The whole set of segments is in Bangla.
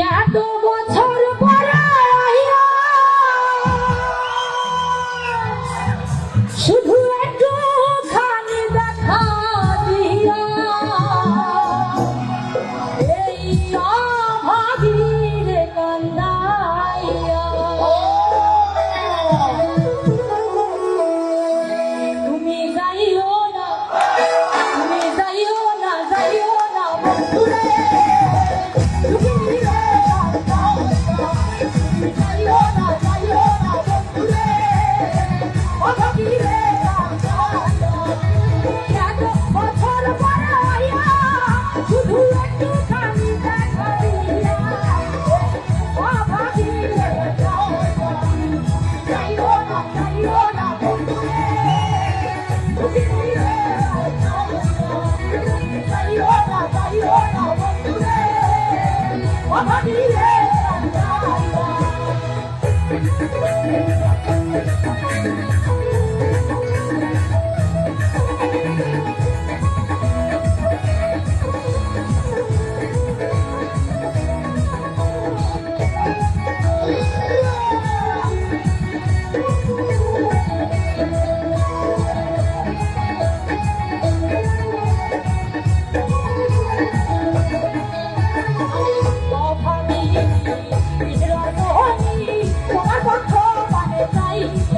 এত বছর শুধু একটু খানি দেখা দিয়া। এই অভাগীর কান্দা Right.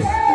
Yeah.